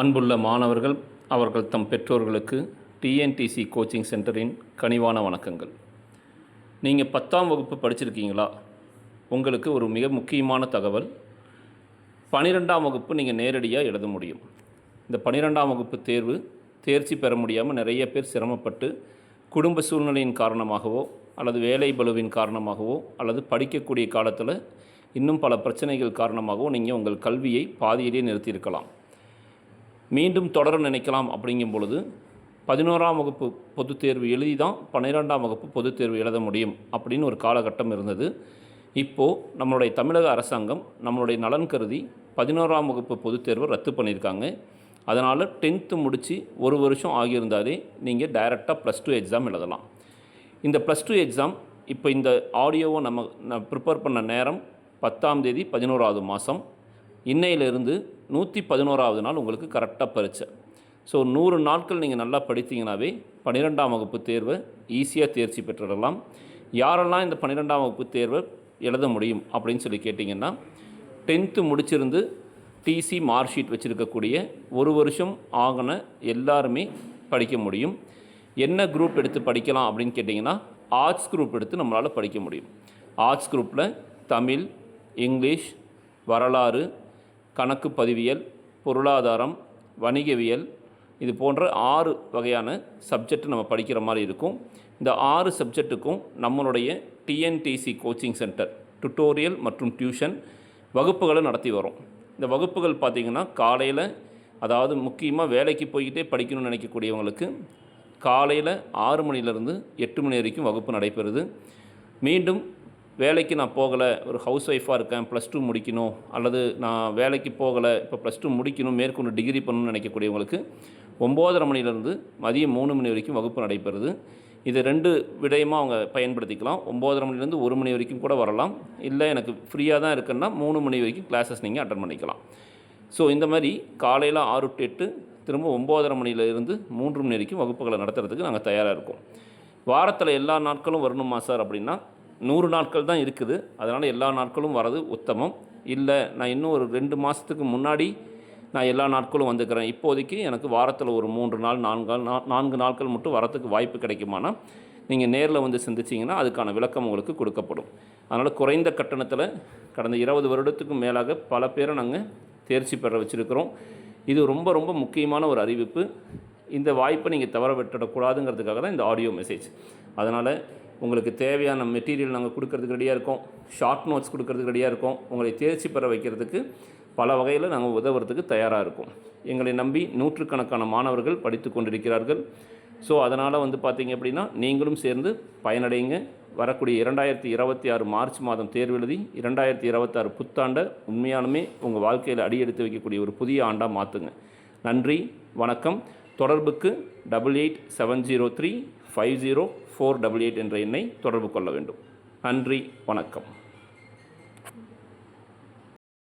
அன்புள்ள மாணவர்கள் அவர்கள் தம் பெற்றோர்களுக்கு டிஎன்டிசி கோச்சிங் சென்டரின் கனிவான வணக்கங்கள். நீங்கள் பத்தாம் வகுப்பு படிச்சிருக்கீங்களா? உங்களுக்கு ஒரு மிக முக்கியமான தகவல் பனிரெண்டாம் வகுப்பு நீங்கள் நேரடியாக எழுத முடியும். இந்த பனிரெண்டாம் வகுப்பு தேர்வு தேர்ச்சி பெற முடியாமல் நிறைய பேர் சிரமப்பட்டு குடும்ப சூழ்நிலையின் காரணமாகவோ அல்லது வேலை பலுவின் காரணமாகவோ அல்லது படிக்கக்கூடிய காலத்தில் இன்னும் பல பிரச்சனைகள் காரணமாகவோ நீங்கள் உங்கள் கல்வியை பாதியிலேயே நிறுத்தியிருக்கலாம். மீண்டும் தொடர நினைக்கலாம் அப்படிங்கும் பொழுது பதினோராம் வகுப்பு பொதுத் தேர்வு எழுதி தான் பன்னிரெண்டாம் வகுப்பு பொதுத் தேர்வு எழுத முடியும் அப்படின்னு ஒரு காலகட்டம் இருந்தது. இப்போது நம்மளுடைய தமிழக அரசாங்கம் நம்மளுடைய நலன் கருதி பதினோராம் வகுப்பு பொதுத் தேர்வை ரத்து பண்ணியிருக்காங்க. அதனால் டென்த்து முடித்து ஒரு வருஷம் ஆகியிருந்தாலே நீங்கள் டைரெக்டாக ப்ளஸ் டூ எக்ஸாம் எழுதலாம். இந்த ப்ளஸ் டூ எக்ஸாம் இப்போ இந்த ஆடியோவை நம்ம நான் ப்ரிப்பேர் பண்ண நேரம் பத்தாம் தேதி பதினோராவது மாதம் இன்னையிலிருந்து நூற்றி பதினோராவது நாள் உங்களுக்கு கரெக்டாக பரீட்சை. ஸோ நூறு நாட்கள் நீங்கள் நல்லா படித்தீங்கனாவே பன்னிரெண்டாம் வகுப்பு தேர்வை ஈஸியாக தேர்ச்சி பெற்றுடலாம். யாரெல்லாம் இந்த பன்னிரெண்டாம் வகுப்பு தேர்வை எழுத முடியும் அப்படின்னு சொல்லி கேட்டிங்கன்னா டென்த்து முடிச்சிருந்து டிசி மார்க் ஷீட் வச்சுருக்கக்கூடிய ஒரு வருஷம் ஆகின எல்லாருமே படிக்க முடியும். என்ன குரூப் எடுத்து படிக்கலாம் அப்படின்னு கேட்டிங்கன்னா ஆர்ட்ஸ் குரூப் எடுத்து நம்மளால் படிக்க முடியும். ஆர்ட்ஸ் குரூப்பில் தமிழ் இங்கிலீஷ் வரலாறு கணக்கு பதிவியல் பொருளாதாரம் வணிகவியல் இது போன்ற ஆறு வகையான சப்ஜெக்ட் நம்ம படிக்கிற மாதிரி இருக்கும். இந்த ஆறு சப்ஜெக்ட்டுக்கும் நம்மளுடைய டிஎன்டிசி கோச்சிங் சென்டர் டுட்டோரியல் மற்றும் டியூஷன் வகுப்புகளை நடத்தி வரோம் இந்த வகுப்புகள் பார்த்திங்கன்னா காலையில் அதாவது முக்கியமாக வேலைக்கு போய்கிட்டே படிக்கணும்னு நினைக்கக்கூடியவங்களுக்கு காலையில் ஆறு மணிலேருந்து எட்டு மணி வரைக்கும் வகுப்பு நடைபெறுது. மீண்டும் வேலைக்கு நான் போகலை ஒரு ஹவுஸ் ஒய்ஃபாக இருக்கேன் ப்ளஸ் டூ முடிக்கணும் அல்லது நான் வேலைக்கு போகலை இப்போ ப்ளஸ் டூ முடிக்கணும் மேற்கொண்டு டிகிரி பண்ணணும்னு நினைக்கக்கூடியவங்களுக்கு ஒம்போதரை மணிலேருந்து மதியம் மூணு மணி வரைக்கும் வகுப்பு நடைபெறுது. இது ரெண்டு விடயமாக அவங்க பயன்படுத்திக்கலாம். ஒம்போதரை மணிலேருந்து ஒரு மணி வரைக்கும் கூட வரலாம். இல்லை எனக்கு ஃப்ரீயாக தான் இருக்குன்னா மூணு மணி வரைக்கும் கிளாஸஸ் நீங்கள் அட்டன் பண்ணிக்கலாம். ஸோ இந்த மாதிரி காலையில் ஆறு டு எட்டு திரும்ப ஒம்போதரை மணியிலிருந்து மூன்று மணி வரைக்கும் வகுப்புகளை நடத்துறதுக்கு நாங்கள் தயாராக இருக்கோம். வாரத்தில் எல்லா நாட்களும் வரணுமா சார் அப்படின்னா நூறு நாட்கள் தான் இருக்குது. அதனால் எல்லா நாட்களும் வரது உத்தமம். இல்லை நான் இன்னும் ஒரு ரெண்டு மாதத்துக்கு முன்னாடி நான் எல்லா நாட்களும் வந்துக்கிறேன். இப்போதைக்கு எனக்கு வாரத்தில் ஒரு மூன்று நாள் நான்கு நாள் நான்கு நாட்கள் மட்டும் வரத்துக்கு வாய்ப்பு கிடைக்குமானா நீங்கள் நேரில் வந்து சிந்திச்சிங்கன்னா அதுக்கான விளக்கம் உங்களுக்கு கொடுக்கப்படும். அதனால் குறைந்த கட்டணத்தில் கடந்த இருபது வருடத்துக்கும் மேலாக பல பேரை நாங்கள் தேர்ச்சி பெற வச்சுருக்கிறோம். இது ரொம்ப ரொம்ப முக்கியமான ஒரு அறிவிப்பு. இந்த வாய்ப்பை நீங்கள் தவற விட்டுடக்கூடாதுங்கிறதுக்காக தான் இந்த ஆடியோ மெசேஜ். அதனால் உங்களுக்கு தேவையான மெட்டீரியல் நாங்கள் கொடுக்கறதுக்கு ரெடியாக இருக்கோம். ஷார்ட் நோட்ஸ் கொடுக்கறதுக்கு ரெடியாக இருக்கோம். உங்களை தேர்ச்சி பெற வைக்கிறதுக்கு பல வகையில் நாங்கள் உதவுறதுக்கு தயாராக இருக்கோம். எங்களை நம்பி நூற்றுக்கணக்கான மாணவர்கள் படித்து கொண்டிருக்கிறார்கள். ஸோ அதனால் வந்து பார்த்தீங்க அப்படின்னா நீங்களும் சேர்ந்து பயனடைங்க. வரக்கூடிய இரண்டாயிரத்தி இருபத்தி ஆறு மார்ச் மாதம் தேர்வு எழுதி இரண்டாயிரத்தி இருபத்தாறு புத்தாண்டை உண்மையாலுமே உங்கள் வாழ்க்கையில் அடியெடுத்து வைக்கக்கூடிய ஒரு புதிய ஆண்டாக மாற்றுங்க நன்றி வணக்கம். தொடர்புக்கு double eight seven zero three five zero four double eight என்ற எண்ணை தொடர்பு கொள்ள வேண்டும். நன்றி வணக்கம்.